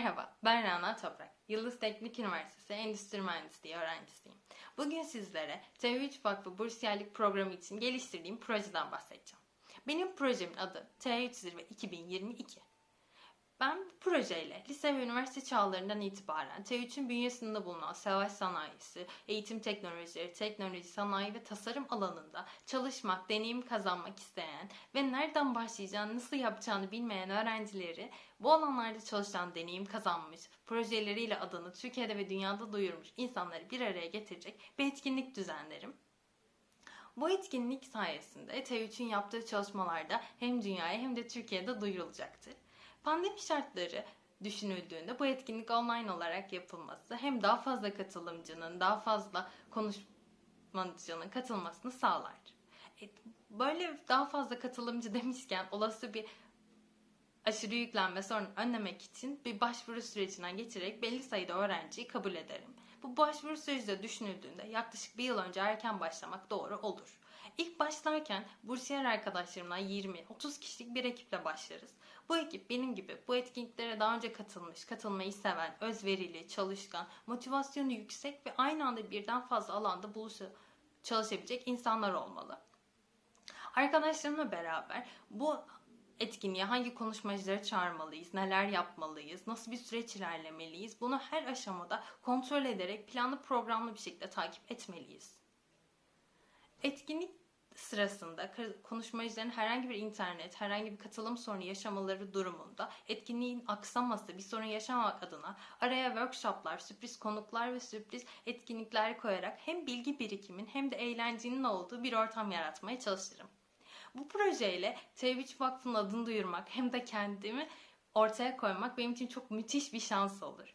Merhaba, ben Rana Toprak. Yıldız Teknik Üniversitesi Endüstri Mühendisliği öğrencisiyim. Bugün sizlere T3 Vakfı Bursiyerlik Programı için geliştirdiğim projeden bahsedeceğim. Benim projemin adı T3 Zirve 2022. Ben bu projeyle lise ve üniversite çağlarından itibaren T3'ün bünyesinde bulunan savaş sanayisi, eğitim teknolojileri, teknoloji, sanayi ve tasarım alanında çalışmak, deneyim kazanmak isteyen ve nereden başlayacağını, nasıl yapacağını bilmeyen öğrencileri bu alanlarda çalışan, deneyim kazanmış, projeleriyle adını Türkiye'de ve dünyada duyurmuş insanları bir araya getirecek bir etkinlik düzenlerim. Bu etkinlik sayesinde T3'ün yaptığı çalışmalarda hem dünyaya hem de Türkiye'de duyurulacaktır. Pandemi şartları düşünüldüğünde bu etkinlik online olarak yapılması hem daha fazla katılımcının, daha fazla konuşmacının katılmasını sağlar. E, Böyle daha fazla katılımcı demişken olası bir aşırı yüklenme sorunu önlemek için bir başvuru sürecinden geçerek belli sayıda öğrenciyi kabul ederim. Bu başvuru süreci de düşünüldüğünde yaklaşık bir yıl önce erken başlamak doğru olur. İlk başlarken bursiyer arkadaşlarımla 20-30 kişilik bir ekiple başlarız. Bu ekip benim gibi bu etkinliklere daha önce katılmış, katılmayı seven, özverili, çalışkan, motivasyonu yüksek ve aynı anda birden fazla alanda buluşu çalışabilecek insanlar olmalı. Arkadaşlarımla beraber bu etkinliğe hangi konuşmacıları çağırmalıyız, neler yapmalıyız, nasıl bir süreç ilerlemeliyiz bunu her aşamada kontrol ederek planlı programlı bir şekilde takip etmeliyiz. Etkinlik sırasında konuşmacıların herhangi bir internet, herhangi bir katılım sorunu yaşamaları durumunda etkinliğin aksaması, bir sorun yaşamamak adına araya workshoplar, sürpriz konuklar ve sürpriz etkinlikler koyarak hem bilgi birikimin hem de eğlencenin olduğu bir ortam yaratmaya çalışırım. Bu projeyle T3 Vakfı'nın adını duyurmak hem de kendimi ortaya koymak benim için çok müthiş bir şans olur.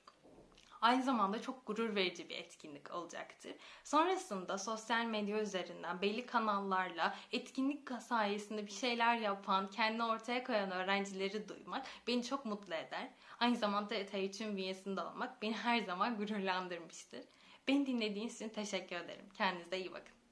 Aynı zamanda çok gurur verici bir etkinlik olacaktır. Sonrasında sosyal medya üzerinden belli kanallarla etkinlik sayesinde bir şeyler yapan, kendini ortaya koyan öğrencileri duymak beni çok mutlu eder. Aynı zamanda T3'ün bünyesinde olmak beni her zaman gururlandırmıştır. Beni dinlediğiniz için teşekkür ederim. Kendinize iyi bakın.